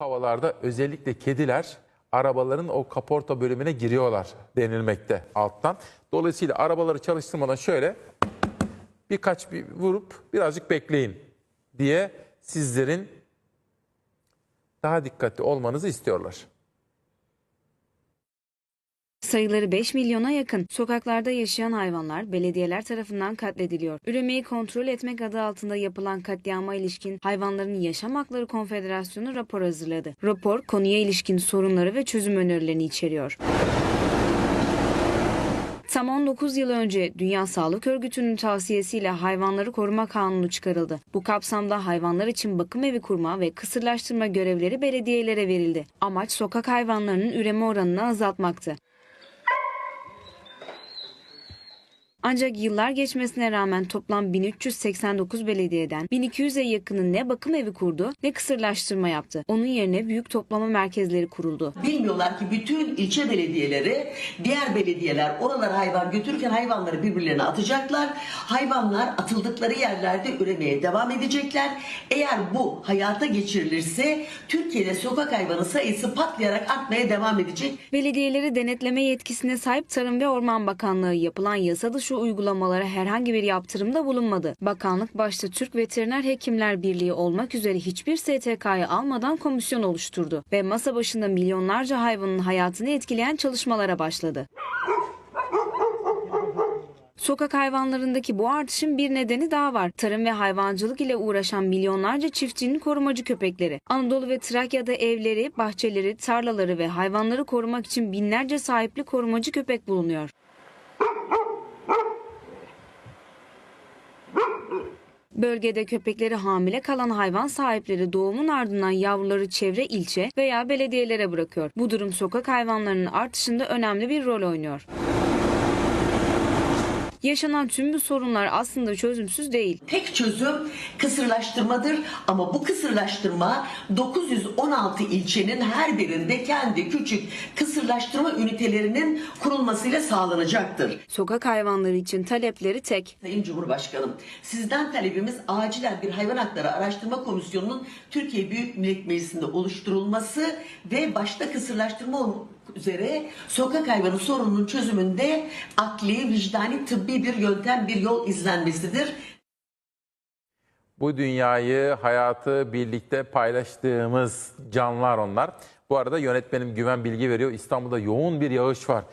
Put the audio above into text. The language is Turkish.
havalarda özellikle kediler arabaların o kaporta bölümüne giriyorlar denilmekte alttan. Dolayısıyla arabaları çalıştırmadan şöyle birkaç bir vurup birazcık bekleyin diye sizlerin daha dikkatli olmanızı istiyorlar. Sayıları 5 milyona yakın sokaklarda yaşayan hayvanlar belediyeler tarafından katlediliyor. Üremeyi kontrol etmek adı altında yapılan katliama ilişkin Hayvanların Yaşam Hakları Konfederasyonu rapor hazırladı. Rapor konuya ilişkin sorunları ve çözüm önerilerini içeriyor. Tam 19 yıl önce Dünya Sağlık Örgütü'nün tavsiyesiyle Hayvanları Koruma Kanunu çıkarıldı. Bu kapsamda hayvanlar için bakım evi kurma ve kısırlaştırma görevleri belediyelere verildi. Amaç sokak hayvanlarının üreme oranını azaltmaktı. Ancak yıllar geçmesine rağmen toplam 1389 belediyeden 1200'e yakını ne bakım evi kurdu ne kısırlaştırma yaptı. Onun yerine büyük toplama merkezleri kuruldu. Bilmiyorlar ki bütün ilçe belediyeleri, diğer belediyeler oralara hayvan götürürken hayvanları birbirlerine atacaklar. Hayvanlar atıldıkları yerlerde üremeye devam edecekler. Eğer bu hayata geçirilirse Türkiye'de sokak hayvanı sayısı patlayarak artmaya devam edecek. Belediyeleri denetleme yetkisine sahip Tarım ve Orman Bakanlığı yapılan yasa dışı uygulamalara herhangi bir yaptırımda bulunmadı. Bakanlık başta Türk Veteriner Hekimler Birliği olmak üzere hiçbir STK'yı almadan komisyon oluşturdu ve masa başında milyonlarca hayvanın hayatını etkileyen çalışmalara başladı. Sokak hayvanlarındaki bu artışın bir nedeni daha var. Tarım ve hayvancılık ile uğraşan milyonlarca çiftçinin korumacı köpekleri. Anadolu ve Trakya'da evleri, bahçeleri, tarlaları ve hayvanları korumak için binlerce sahipli korumacı köpek bulunuyor. Bölgede köpekleri hamile kalan hayvan sahipleri doğumun ardından yavruları çevre ilçe veya belediyelere bırakıyor. Bu durum sokak hayvanlarının artışında önemli bir rol oynuyor. Yaşanan tüm bu sorunlar aslında çözümsüz değil. Tek çözüm kısırlaştırmadır ama bu kısırlaştırma 916 ilçenin her birinde kendi küçük kısırlaştırma ünitelerinin kurulmasıyla sağlanacaktır. Sokak hayvanları için talepleri tek. Sayın Cumhurbaşkanım, sizden talebimiz acilen bir hayvan hakları araştırma komisyonunun Türkiye Büyük Millet Meclisi'nde oluşturulması ve başta kısırlaştırma üzere sokak hayvanı sorununun çözümünde akli, vicdani, tıbbi bir yöntem, bir yol izlenmesidir. Bu dünyayı, hayatı birlikte paylaştığımız canlar onlar. Bu arada yönetmenim Güven bilgi veriyor. İstanbul'da yoğun bir yağış var.